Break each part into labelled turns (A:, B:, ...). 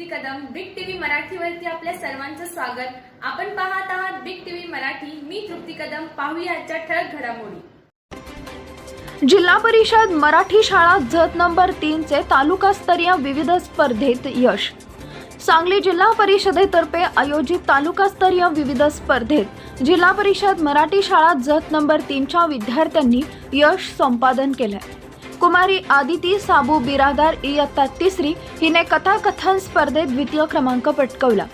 A: तृप्ती Kadam big TV मराठीवरती आपल्या सर्वांचं स्वागत. आपण पाहत आहात बिग टीव्ही मराठी. मी तृप्ती कदम. पाहूया आजच्या ठळक घडामोडी.
B: जिल्हा परिषद मराठी शाळा जत नंबर तीनचे तालुकास्तरीय विविध स्पर्धेत यश. सांगली जिल्हा परिषदेतर्फे आयोजित तालुकास्तरीय विविध स्पर्धेत जिल्हा परिषद मराठी शाळा जत नंबर तीनच्या विद्यार्थ्यांनी यश संपादन केलं कुमारी आदिती साबू बिरादार इयत्ता तिसरी हिने कथाकथन स्पर्धेत द्वितीय क्रमांक पटकवला.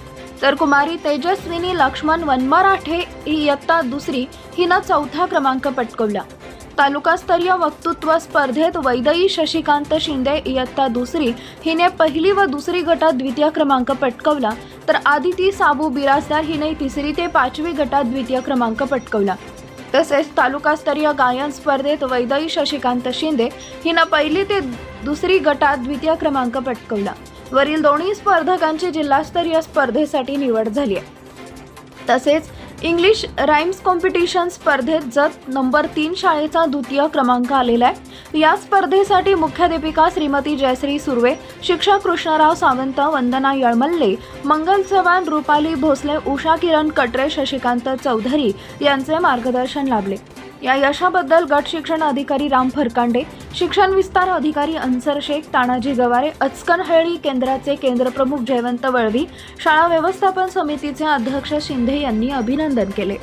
B: तर कुमारी तेजस्विनी लक्ष्मण वनमराठे इयत्ता दुसरी हिनं चौथा क्रमांक पटकवला. तालुकास्तरीय वक्तृत्व स्पर्धेत वैदई शशिकांत शिंदे इयत्ता दुसरी हिने पहिली व दुसरी गटात द्वितीय क्रमांक पटकवला. तर आदिती साबू बिराजदार हिने तिसरी ते पाचवी गटात द्वितीय क्रमांक पटकवला. तसेच तालुकास्तरीय गायन स्पर्धेत वैदई शशिकांत शिंदे हिनं पहिली ते दुसरी गटात द्वितीय क्रमांक पटकवला. वरील दोन्ही स्पर्धकांची जिल्हास्तरीय स्पर्धेसाठी निवड झाली आहे. तसेच इंग्लिश राईम्स कॉम्पिटिशन स्पर्धेत जत नंबर तीन शाळेचा द्वितीय क्रमांक आलेला आहे. या स्पर्धेसाठी मुख्याध्यापिका श्रीमती जयश्री सुर्वे शिक्षक कृष्णराव सावंत वंदना यळमल्ले मंगल चव्हाण रुपाली भोसले उषा किरण कटरे शशिकांत चौधरी यांचे मार्गदर्शन लाभले. या यशाबद्दल गट शिक्षण अधिकारी राम फरकांडे शिक्षण विस्तार अधिकारी अन्सर शेख तानाजी गवारे अचकनहळ्ळी केंद्राचे केंद्रप्रमुख जयवंत वळवी शाळा व्यवस्थापन समितीचे अध्यक्ष शिंदे यांनी अभिनंदन केले.